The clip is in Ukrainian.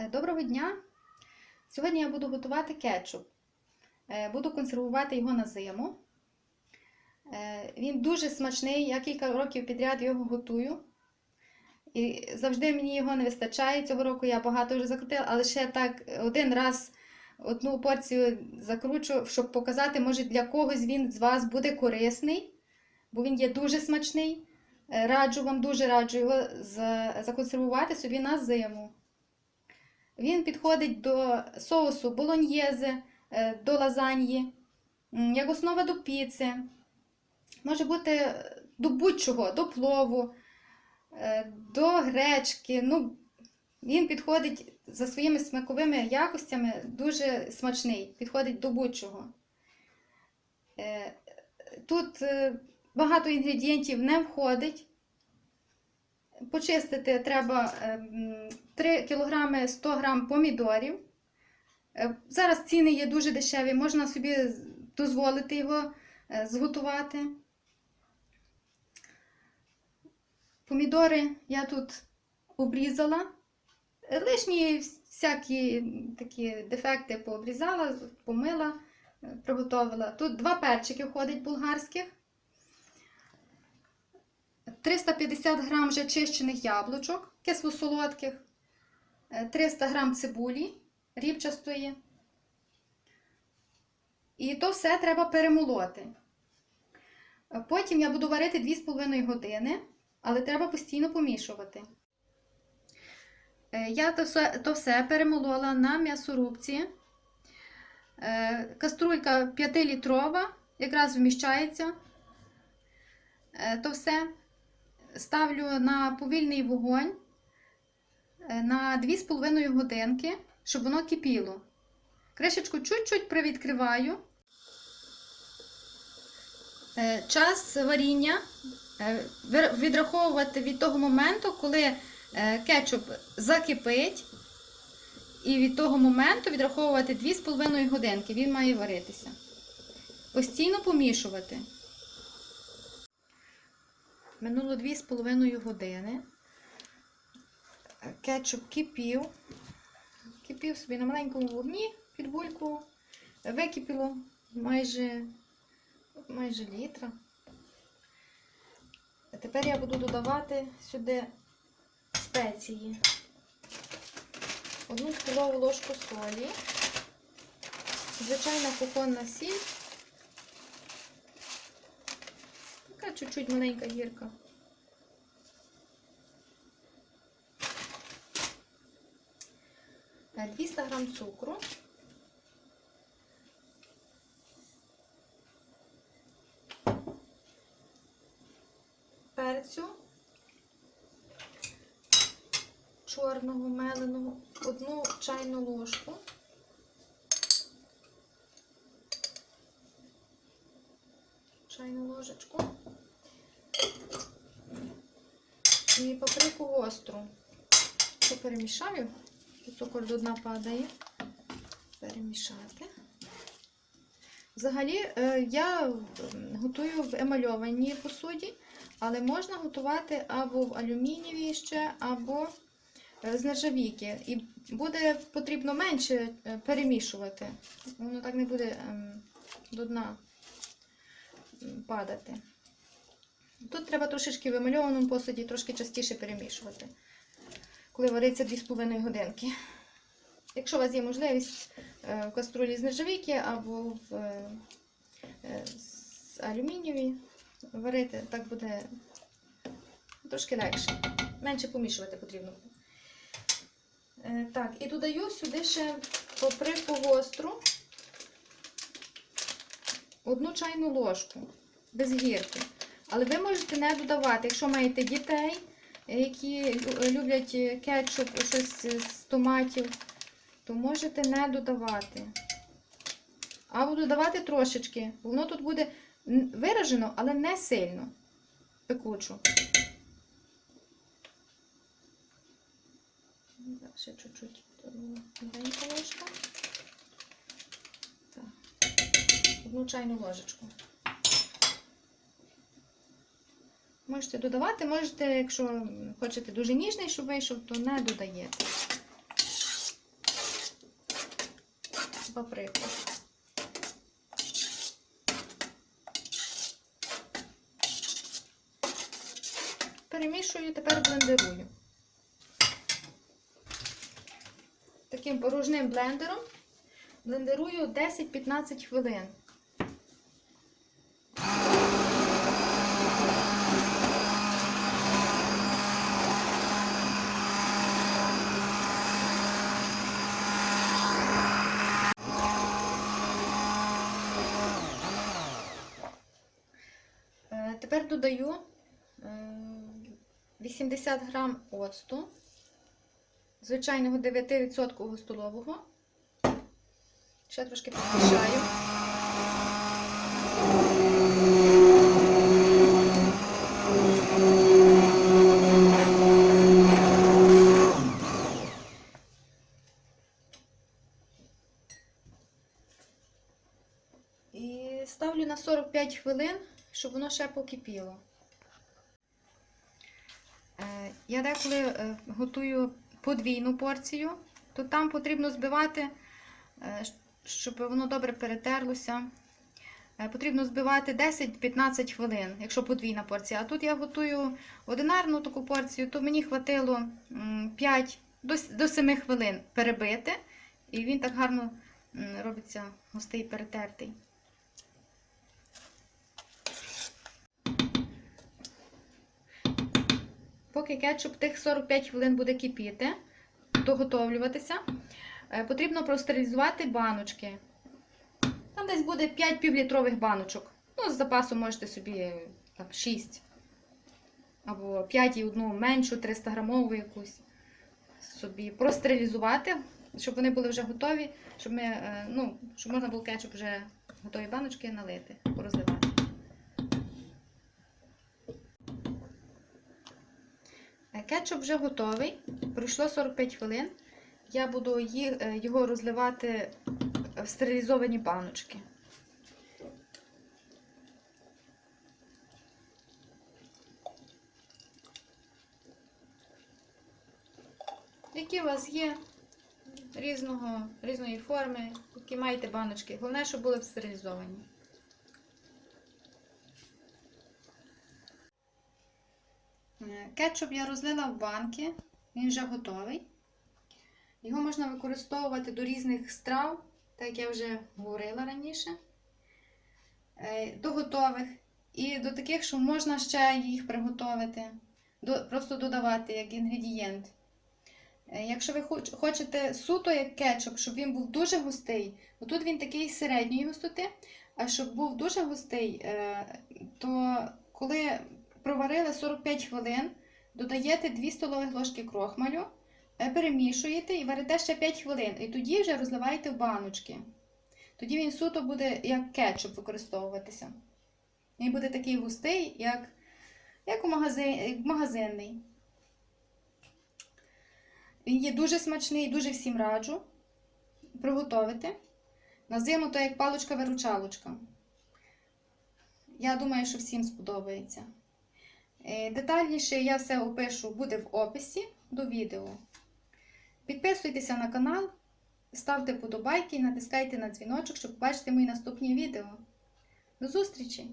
Е, Доброго дня! Сьогодні я буду готувати кетчуп. Е, Буду консервувати його на зиму. Е, Він дуже смачний, я кілька років підряд його готую. І завжди мені його не вистачає. Цього року я багато вже закрутила, але ще так один раз одну порцію закручу, щоб показати, може для когось він з вас буде корисний, бо він є дуже смачний. Раджу вам, дуже раджу його законсервувати собі на зиму. Він підходить до соусу болоньєзи, е, до лазаньї, як основа до піци. Може бути е, до будь-чого, до плову, е, до гречки. Ну, він підходить за своїми смаковими якостями дуже смачний, підходить до будь-чого. Тут багато інгредієнтів не входить. Почистити треба ем, 3 кг 100 г помідорів. Е, Зараз ціни є дуже дешеві, можна собі дозволити його е, зготувати. Помідори я тут обрізала. Лишні всякі такі дефекти пообрізала, помила, е, приготувала. Тут два перчики входить болгарських. 350 грам вже чищених яблучок, кисло-солодких, е, 300 грам цибулі рібчастої. І то все треба перемолоти. Е, Потім я буду варити 2,5 години, але треба постійно помішувати. Е, Я то все, то все перемолола на м'ясорубці. Е, Каструлька 5-літрова, якраз вміщається. Е, То все ставлю на повільний вогонь е, на 2,5 годинки, щоб воно кипіло. Кришечку чуть-чуть привідкриваю. Е, Час варіння е, відраховувати від того моменту, коли кетчуп закипить, і від того моменту відраховувати 2,5 годинки. Він має варитися. Постійно помішувати. Минуло 2,5 години. Кетчуп кипів. Кипів собі на маленькому вогні під бульку. Википіло майже, майже літра. Тепер я буду додавати сюди спеції. Одну столову ложку солі, звичайна кухонна сіль. Така чуть-чуть маленька гірка. Е, 200 грам цукру. Перцю чорного меленого, одну чайну ложку. Чайну ложечку. І паприку гостру. Це перемішаю. Цукор до дна падає. Перемішати. Взагалі, е, я готую в емальованій посуді, але можна готувати або в алюмінієвій ще, або е, з нержавійки. І буде потрібно менше е, перемішувати. Воно так не буде ем, до дна падати. Тут треба трошечки в емальованому посуді трошки частіше перемішувати, коли вариться 2,5 годинки. Якщо у вас є можливість е, в каструлі з нержавійки або в е, е, з алюмінієві варити, так буде трошки легше. Менше помішувати потрібно. Е, Так, і додаю сюди ще паприку гостру, одну чайну ложку без гірки. Але ви можете не додавати, якщо маєте дітей, які люблять кетчуп, щось з томатів, то можете не додавати. Або додавати трошечки. Воно тут буде виражено, але не сильно пекучу. Ще чуть-чуть маленька ложка. Так. Одну чайну ложечку. Можете додавати, можете, якщо хочете дуже ніжний, щоб вийшов, то не додаєте. паприку. Перемішую, тепер блендерую. Таким порожним блендером блендерую 10-15 хвилин. Е, Тепер додаю е, 80 грам оцту, звичайного 9% столового. Ще трошки підмішаю. І ставлю на 45 хвилин, щоб воно ще покипіло. Е, Я деколи е, готую подвійну порцію, то там потрібно збивати, е, щоб воно добре перетерлося. Потрібно збивати 10-15 хвилин, якщо подвійна порція. А тут я готую одинарну таку порцію, то мені хватило 5 до 7 хвилин перебити, і він так гарно робиться густий перетертий. Поки кетчуп тих 45 хвилин буде кипіти, доготовлюватися, е, потрібно простерилізувати баночки. Там десь буде 5 півлітрових баночок. Ну, з запасу можете собі там, 6. Або 5 і одну меншу, 300 грамову якусь. Собі простерилізувати, щоб вони були вже готові, щоб, ми, е, ну, щоб можна було кетчуп вже готові баночки налити, порозливати. Кетчуп вже готовий. Пройшло 45 хвилин. Я буду е, його розливати в стерилізовані баночки. Які у вас є різного, різної форми, які маєте баночки. Головне, щоб були стерилізовані. Кетчуп я розлила в банки, він вже готовий. Його можна використовувати до різних страв, так як я вже говорила раніше, Е, до готових і до таких, що можна ще їх приготувати, просто додавати як інгредієнт. Е, Якщо ви хочете суто як кетчуп, щоб він був дуже густий, то тут він такий середньої густоти, а щоб був дуже густий, е, то коли проварили 45 хвилин, додаєте 2 столових ложки крохмалю, е, перемішуєте і варите ще 5 хвилин. І тоді вже розливаєте в баночки. Тоді він суто буде як кетчуп використовуватися. Він буде такий густий, як, як, у магазин, магазинний. Він є дуже смачний, дуже всім раджу приготувати. На зиму то як паличка-виручалочка. Я думаю, що всім сподобається. Е, Детальніше я все опишу буде в описі до відео. Підписуйтеся на канал, ставте вподобайки і натискайте на дзвіночок, щоб побачити мої наступні відео. До зустрічі!